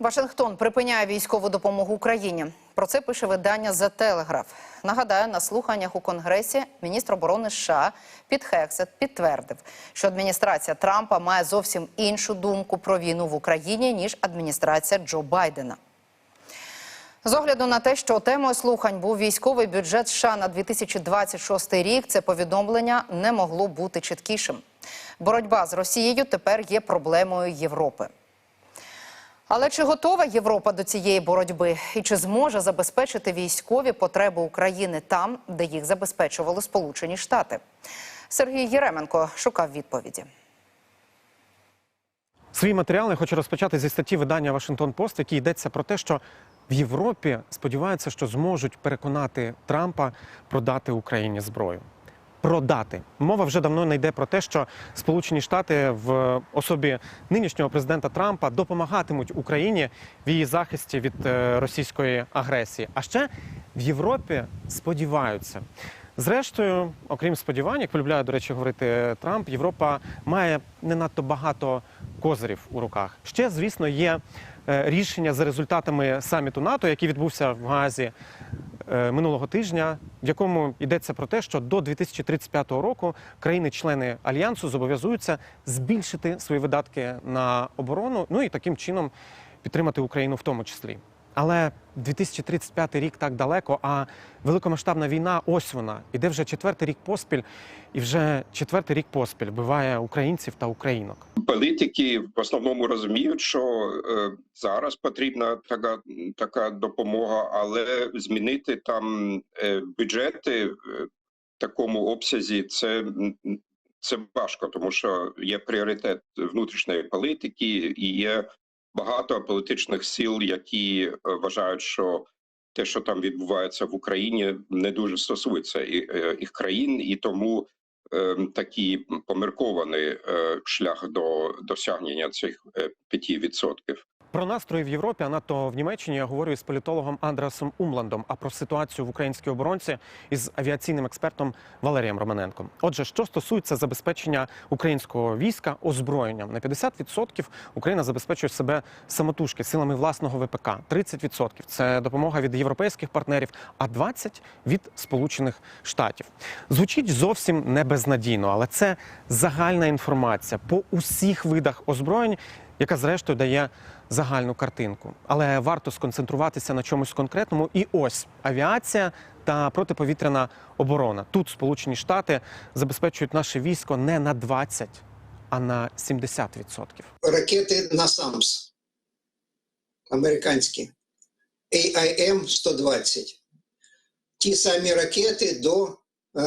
Вашингтон припиняє військову допомогу Україні. Про це пише видання The Telegraph. Нагадаю, на слуханнях у Конгресі міністр оборони США Піт Хексет підтвердив, що адміністрація Трампа має зовсім іншу думку про війну в Україні ніж адміністрація Джо Байдена. З огляду на те, що темою слухань був військовий бюджет США на 2026 рік, це повідомлення не могло бути чіткішим. Боротьба з Росією тепер є проблемою Європи. Але чи готова Європа до цієї боротьби і чи зможе забезпечити військові потреби України там, де їх забезпечували Сполучені Штати? Сергій Єременко шукав відповіді. Свій матеріал я хочу розпочати зі статті видання Вашингтон Пост, якій йдеться про те, що в Європі сподіваються, що зможуть переконати Трампа продати Україні зброю. Продати мова вже давно не йде про те, що Сполучені Штати в особі нинішнього президента Трампа допомагатимуть Україні в її захисті від е, російської агресії. А ще в Європі сподіваються. Зрештою, окрім сподівань, як полюбляє, до речі, говорити Трамп, Європа має не надто багато козирів у руках. Ще, звісно, є е, рішення за результатами саміту НАТО, який відбувся в Газі е, минулого тижня, в якому йдеться про те, що до 2035 року країни-члени альянсу зобов'язуються збільшити свої видатки на оборону, ну і таким чином підтримати Україну в тому числі. Але 2035 рік так далеко, а великомасштабна війна ось вона. Іде вже четвертий рік поспіль, і вже четвертий рік поспіль вбиває українців та українок. Політики в основному розуміють, що е, зараз потрібна така така допомога, але змінити там е, бюджети в такому обсязі це, це важко, тому що є пріоритет внутрішньої політики і є багато політичних сил, які е, вважають, що те, що там відбувається в Україні, не дуже стосується е, їх країн, і тому е, такий поміркований е, шлях до досягнення цих е, 5%. Про настрої в Європі, а надто в Німеччині, я говорю із політологом Андреасом Умландом. А про ситуацію в українській оборонці із авіаційним експертом Валерієм Романенком. Отже, що стосується забезпечення українського війська озброєнням, на 50% Україна забезпечує себе самотужки силами власного ВПК. 30% – це допомога від європейських партнерів, а 20% – від Сполучених Штатів. Звучить зовсім не безнадійно, але це загальна інформація по усіх видах озброєнь яка зрештою дає загальну картинку. Але варто сконцентруватися на чомусь конкретному. І ось авіація та протиповітряна оборона. Тут Сполучені Штати забезпечують наше військо не на 20, а на 70%. ракети NASAMS американські AIM-120. Ті самі ракети до е,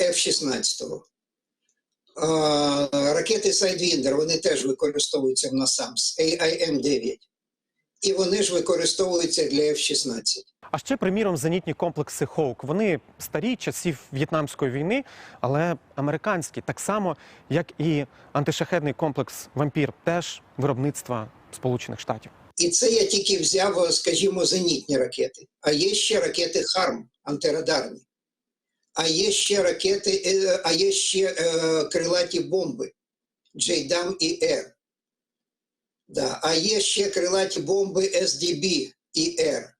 F-16. Е, ракети Sidewinder, вони теж використовуються в NASAMS AIM-9. І вони ж використовуються для F-16. А ще, приміром, зенітні комплекси Хоук. Вони старі часів В'єтнамської війни, але американські, так само як і антишахедний комплекс Вампір, теж виробництва Сполучених Штатів. І це я тільки взяв, скажімо, зенітні ракети. А є ще ракети ХАРМ антирадарні. А є ще ракети, е, а є ще е, крилаті бомби Джейдам і Р. Да. А є ще крилаті бомби СДБ і Р.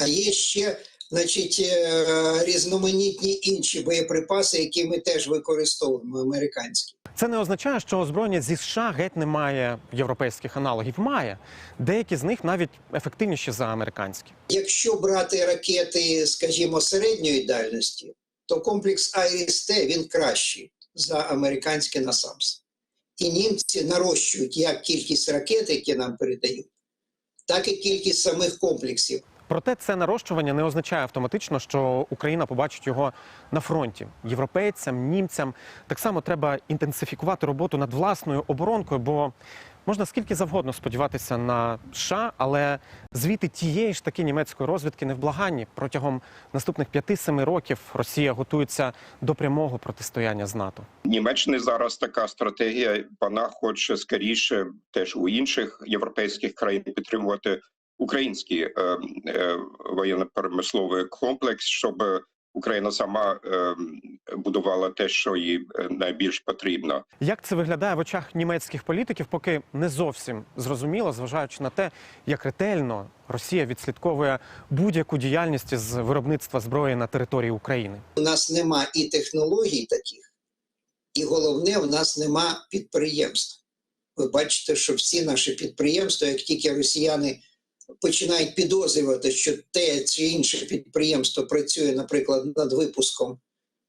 А є ще значить, е, різноманітні інші боєприпаси, які ми теж використовуємо, американські. Це не означає, що озброєння зі США геть не має європейських аналогів. Має деякі з них навіть ефективніші за американські. Якщо брати ракети, скажімо, середньої дальності, то комплекс Айріс-Т він кращий за американський насамс. І німці нарощують як кількість ракет, які нам передають, так і кількість самих комплексів. Проте це нарощування не означає автоматично, що Україна побачить його на фронті. Європейцям, німцям так само треба інтенсифікувати роботу над власною оборонкою, бо можна скільки завгодно сподіватися на США, але звіти тієї ж таки німецької розвідки невблаганні. Протягом наступних 5-7 років Росія готується до прямого протистояння з НАТО. Німеччини зараз така стратегія. Вона хоче скоріше теж у інших європейських країн підтримувати український е, е, воєнно-промисловий комплекс, щоб Україна сама е, будувала те, що їй е, найбільш потрібно. Як це виглядає в очах німецьких політиків, поки не зовсім зрозуміло, зважаючи на те, як ретельно Росія відслідковує будь-яку діяльність з виробництва зброї на території України? У нас нема і технологій таких, і головне, у нас нема підприємств. Ви бачите, що всі наші підприємства, як тільки росіяни починають підозрювати, що те чи інше підприємство працює, наприклад, над випуском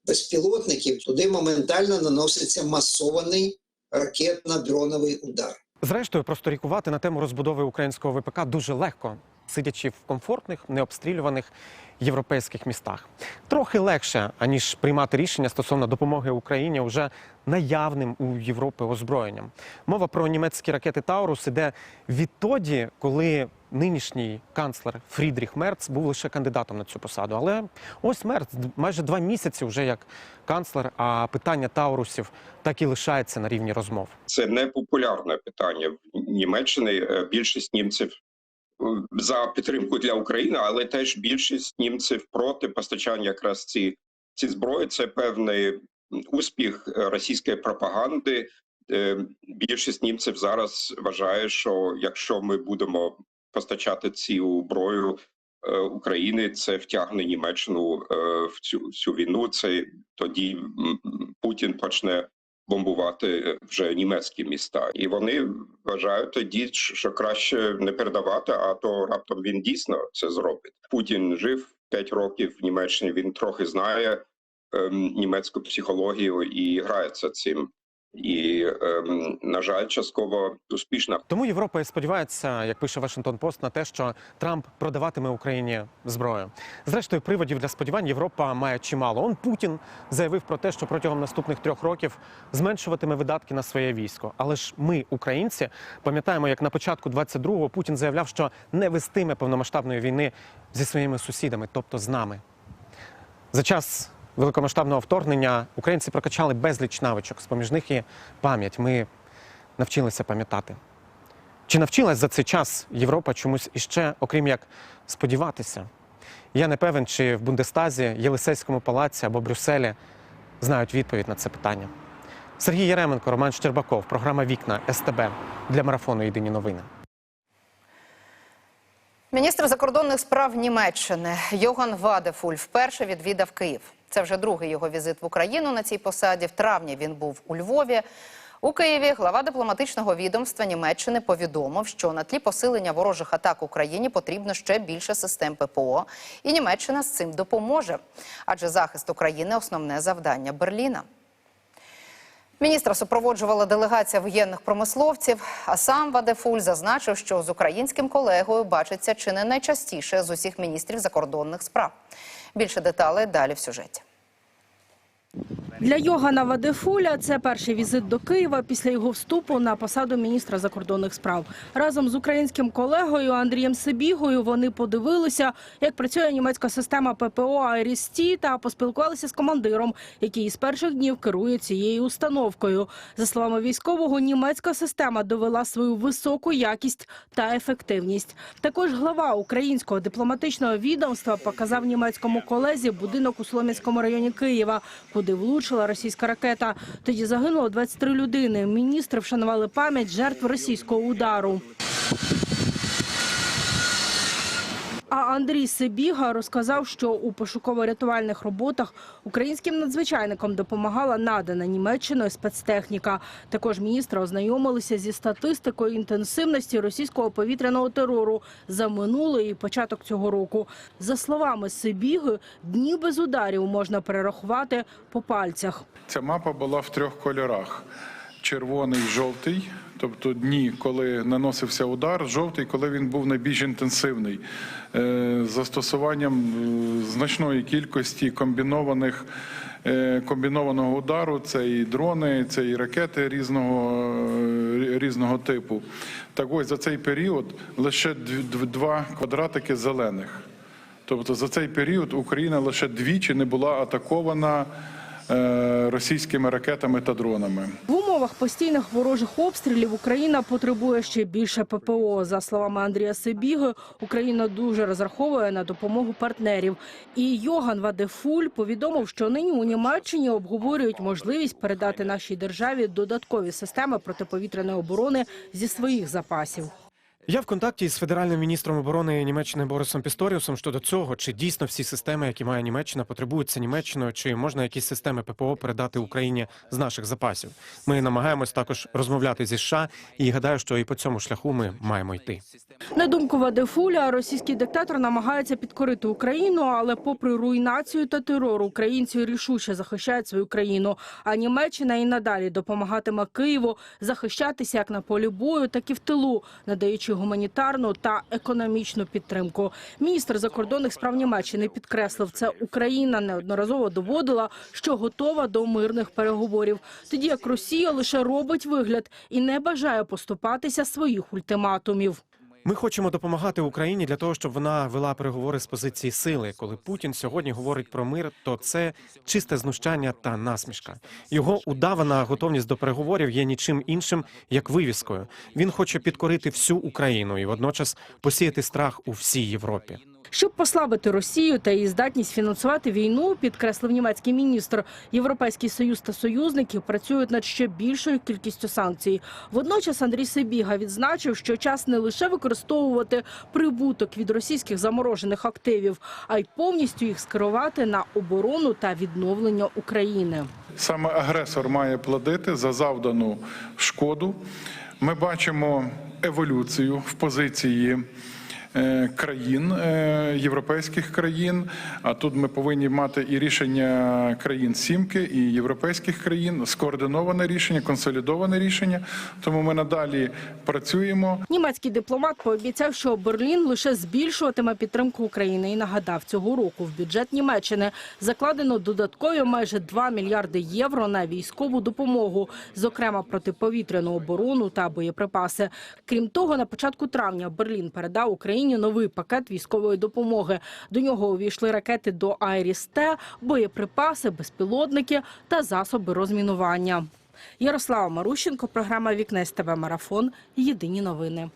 безпілотників, туди моментально наноситься масований ракетно-дроновий удар. Зрештою, просторікувати на тему розбудови українського ВПК дуже легко, сидячи в комфортних, необстрілюваних європейських містах. Трохи легше, аніж приймати рішення стосовно допомоги Україні уже наявним у Європи озброєнням. Мова про німецькі ракети Таурус іде відтоді, коли нинішній канцлер Фрідріх Мерц був лише кандидатом на цю посаду. Але ось Мерц майже два місяці вже як канцлер, а питання Таурусів так і лишається на рівні розмов. Це не популярне питання в Німеччині. Е, Більшість німців е, за підтримку для України, але теж більшість німців проти постачання якраз ці, ці зброї. Це певний успіх е, російської пропаганди. Більшість німців зараз вважає, що якщо ми будемо постачати цю зброю е, України, це втягне Німеччину е, в цю, цю війну. Це тоді Путін почне бомбувати вже німецькі міста, і вони вважають тоді, що краще не передавати, а то раптом він дійсно це зробить. Путін жив 5 років в Німеччині. Він трохи знає ем, німецьку психологію і грається цим. І ем, на жаль, частково успішно. Тому Європа і сподівається, як пише Вашингтон Пост, на те, що Трамп продаватиме Україні зброю. Зрештою, приводів для сподівань Європа має чимало. Он Путін заявив про те, що протягом наступних трьох років зменшуватиме видатки на своє військо. Але ж ми, українці, пам'ятаємо, як на початку 22-го Путін заявляв, що не вестиме повномасштабної війни зі своїми сусідами, тобто з нами. За час великомасштабного вторгнення українці прокачали безліч навичок. З поміж них і пам'ять. Ми навчилися пам'ятати. Чи навчилась за цей час Європа чомусь іще, окрім як сподіватися? Я не певен, чи в Бундестазі, Єлисейському палаці або Брюсселі знають відповідь на це питання. Сергій Яременко, Роман Щербаков, програма Вікна СТБ для марафону Єдині новини. Міністр закордонних справ Німеччини Йоган Вадефуль вперше відвідав Київ. Це вже другий його візит в Україну на цій посаді. В травні він був у Львові. У Києві глава дипломатичного відомства Німеччини повідомив, що на тлі посилення ворожих атак Україні потрібно ще більше систем ППО, і Німеччина з цим допоможе. Адже захист України основне завдання Берліна. Міністра супроводжувала делегація воєнних промисловців. А сам Вадефуль зазначив, що з українським колегою бачиться чи не найчастіше з усіх міністрів закордонних справ. Більше деталей далі в сюжеті. Для Йогана Вадефуля це перший візит до Києва після його вступу на посаду міністра закордонних справ. Разом з українським колегою Андрієм Сибігою вони подивилися, як працює німецька система ППО «Айріс-Ті» та поспілкувалися з командиром, який із перших днів керує цією установкою. За словами військового, німецька система довела свою високу якість та ефективність. Також глава українського дипломатичного відомства показав німецькому колезі будинок у Солом'янському районі Києва, куди влучила російська ракета. Тоді загинуло 23 людини. Міністри вшанували пам'ять жертв російського удару. А Андрій Сибіга розказав, що у пошуково-рятувальних роботах українським надзвичайникам допомагала надана Німеччиною спецтехніка. Також міністри ознайомилися зі статистикою інтенсивності російського повітряного терору за минулий і початок цього року. За словами Сибіги, дні без ударів можна перерахувати по пальцях. Ця мапа була в трьох кольорах: червоний, жовтий, тобто дні, коли наносився удар, жовтий, коли він був найбільш інтенсивний, е, застосуванням е, значної кількості комбінованих. е, Комбінованого удару це і дрони, це і ракети різного, різного типу. Так ось за цей період лише дв- дв- два квадратики зелених. Тобто за цей період Україна лише двічі не була атакована російськими ракетами та дронами. В умовах постійних ворожих обстрілів Україна потребує ще більше ППО. За словами Андрія Сибіги, Україна дуже розраховує на допомогу партнерів. І Йоган Вадефуль повідомив, що нині у Німеччині обговорюють можливість передати нашій державі додаткові системи протиповітряної оборони зі своїх запасів. Я в контакті з федеральним міністром оборони Німеччини Борисом Пісторіусом щодо цього, чи дійсно всі системи, які має Німеччина, потребуються Німеччиною, чи можна якісь системи ППО передати Україні з наших запасів. Ми намагаємось також розмовляти зі США, і гадаю, що і по цьому шляху ми маємо йти. На думку Вадефуля, російський диктатор намагається підкорити Україну, але попри руйнацію та терор, українці рішуче захищають свою країну. А Німеччина і надалі допомагатиме Києву захищатися як на полі бою, так і в тилу, надаючи гуманітарну та економічну підтримку. Міністр закордонних справ Німеччини підкреслив, це Україна неодноразово доводила, що готова до мирних переговорів. Тоді як Росія лише робить вигляд і не бажає поступатися своїх ультиматумів. Ми хочемо допомагати Україні для того, щоб вона вела переговори з позиції сили. Коли Путін сьогодні говорить про мир, то це чисте знущання та насмішка. Його удавана готовність до переговорів є нічим іншим як вивіскою. Він хоче підкорити всю Україну і водночас посіяти страх у всій Європі. Щоб послабити Росію та її здатність фінансувати війну, підкреслив німецький міністр. Європейський союз та союзники працюють над ще більшою кількістю санкцій. Водночас Андрій Сибіга відзначив, що час не лише використовувати прибуток від російських заморожених активів, а й повністю їх скерувати на оборону та відновлення України. Саме агресор має платити за завдану шкоду. Ми бачимо еволюцію в позиції. Е, Країн е, європейських країн, а тут ми повинні мати і рішення країн сімки, і європейських країн, скоординоване рішення, консолідоване рішення. Тому ми надалі працюємо. Німецький дипломат пообіцяв, що Берлін лише збільшуватиме підтримку України і нагадав, цього року в бюджет Німеччини закладено додаткові майже 2 мільярди євро на військову допомогу, зокрема протиповітряну оборону та боєприпаси. Крім того, на початку травня Берлін передав Україні новий пакет військової допомоги. До нього увійшли ракети до Айріс-Т, боєприпаси, безпілотники та засоби розмінування. Ярослава Марущенко, програма Вікне ТВ Марафон. Єдині новини.